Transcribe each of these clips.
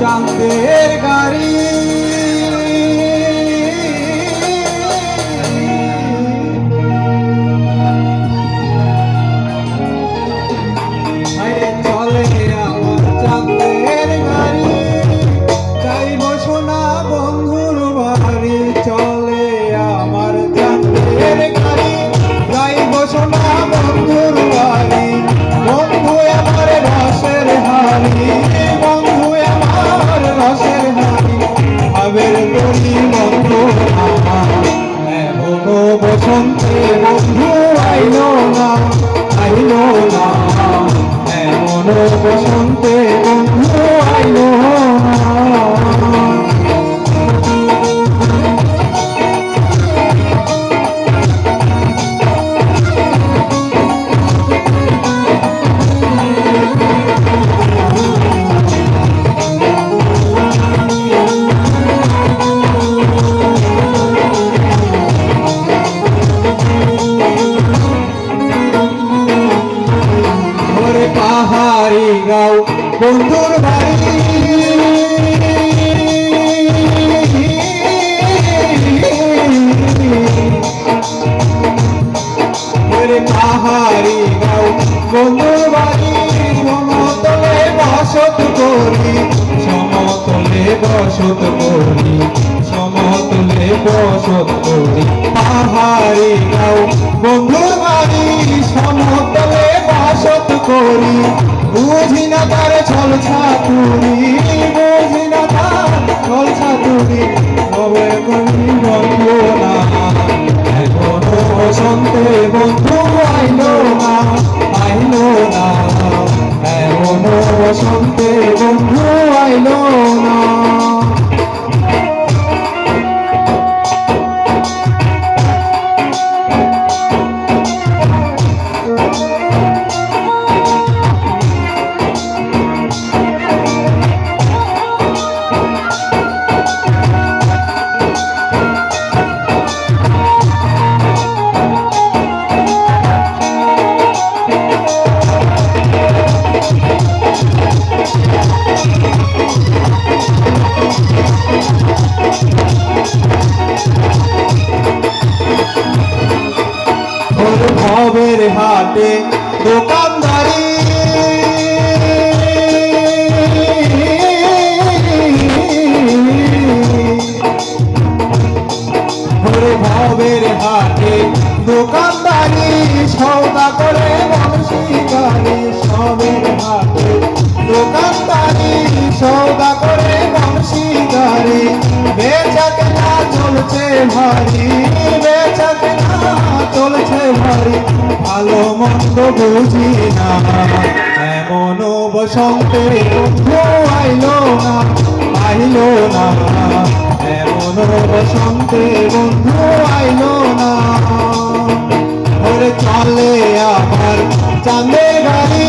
চাঁদের গাড়ি। এমনও গাও, বন্ধুর বাড়ি পাহাড়ি গাও, বন্ধুর বাড়ি সমতলে বসত করি, সমতলে বসত করি, সমতলে বসত করি। পাহাড়ি গাও, বন্ধুর বাড়ি সমতলে বসত করি। বুঝি না তার ছল ছাতুরি বুঝি না তার ছল ছাতুরি হবে তুমি বন্ধু না এখনও বসন্তে বন্ধু আইল না আইল না। এখনও বসন্তে বন্ধু আইল না। ভবের হাটে দোকানদারি সৌদা করে বংশীকারি সবের হাটে দোকানদারি সৌদা করে বংশীকারি বেচা কেনা চলছে ভারী। বেচা কেনা চলছে ভারী। ভালো মন্দ বুঝি না। এমন বসন্তে আইলো না। বসন্তে বন্ধু, আইলো না। ওরে চলে আমার চাঁদের গাড়ি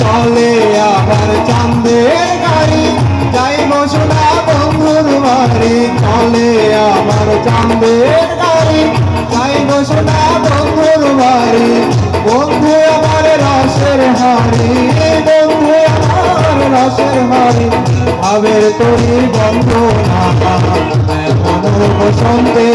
চলে আবার চাঁদের গাড়ি যাইব সোনা বন্ধুর বাড়ি। চলে আবার চাঁদের তরি বন্ধ না বসন্তে